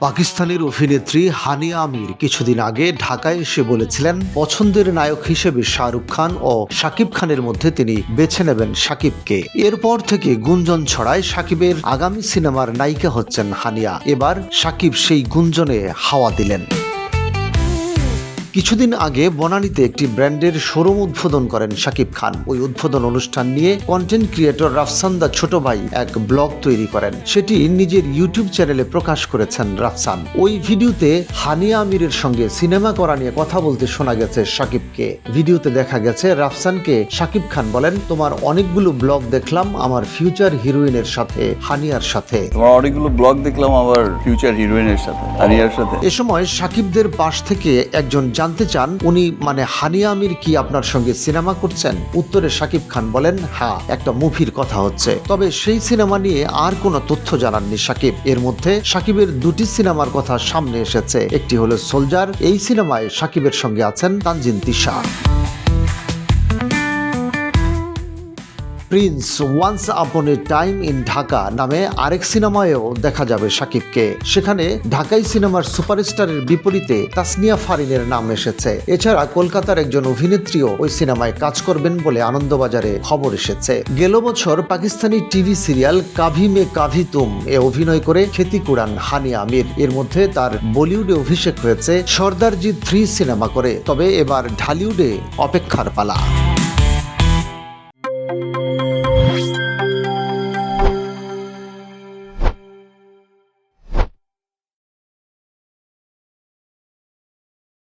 পাকিস্তানের অভিনেত্রী হানিয়া আমির কিছুদিন আগে ঢাকায় এসে বলেছিলেন, পছন্দের নায়ক হিসেবে শাহরুখ খান ও সাকিব খানের মধ্যে তিনি বেছে নেবেন সাকিবকে এরপর থেকে গুঞ্জন ছড়ায় সাকিবের আগামী সিনেমার নায়িকা হচ্ছেন হানিয়া। এবার সাকিব সেই গুঞ্জনে হাওয়া দিলেন। কিছুদিন আগে বনানীতে একটি ব্র্যান্ডের শোরুম উদ্বোধন করেন শাকিব খান। ওই উদ্বোধন অনুষ্ঠান নিয়ে কন্টেন্ট ক্রিয়েটর রাফসান্দা ছোট ভাই এক ব্লগ তৈরি করেন। সেটি নিজের ইউটিউব চ্যানেলে প্রকাশ করেছেন রাফসান। ওই ভিডিওতে হানিয়া আমিরের সঙ্গে সিনেমা করা নিয়ে কথা বলতে শোনা গেছে শাকিবকে। ভিডিওতে দেখা গেছে রাফসানকে শাকিব খান বলেন তোমার অনেকগুলো ব্লগ দেখলাম আমার ফিউচার হিরোইনের সাথে হানিয়ার সাথে। তোমার অনেকগুলো ব্লগ দেখলাম আবার ফিউচার হিরোইনের সাথে হানিয়ার সাথে। এ সময় সাকিবদের পাশ থেকে একজন জানতে চান, উনি মানে হানিয়া আমির কি আপনার সঙ্গে সিনেমা করছেন? উত্তরে সাকিব খান বলেন হ্যাঁ একটা মুভির কথা হচ্ছে। তবে সেই সিনেমা নিয়ে আর কোনো তথ্য জানাননি সাকিব এর মধ্যে সাকিবের দুটি সিনেমার কথা সামনে এসেছে। একটি হলো সোলজার, এই সিনেমায় সাকিবের সঙ্গে আছেন Tanjin Tisha. Prince once upon A time in Dhaka নামে আরেক সিনেমায়ও দেখা যাবে শাকিবকে সেখানে ঢাকাই সিনেমার সুপারস্টারের বিপরীতে তাসনিয়া ফারিনের নাম এসেছে। এছাড়া কলকাতার একজন অভিনেত্রীও ওই সিনেমায় কাজ করবেন বলে আনন্দবাজারে খবর এসেছে। গেল বছর পাকিস্তানি টিভি সিরিয়াল কাভি মে কাভি তুম এ অভিনয় করে খ্যাতি কুড়ান হানি আমির। এর মধ্যে তার বলিউডে অভিষেক হয়েছে সর্দারজি থ্রি সিনেমা করে। তবে এবার ঢালিউডে অপেক্ষার পালা।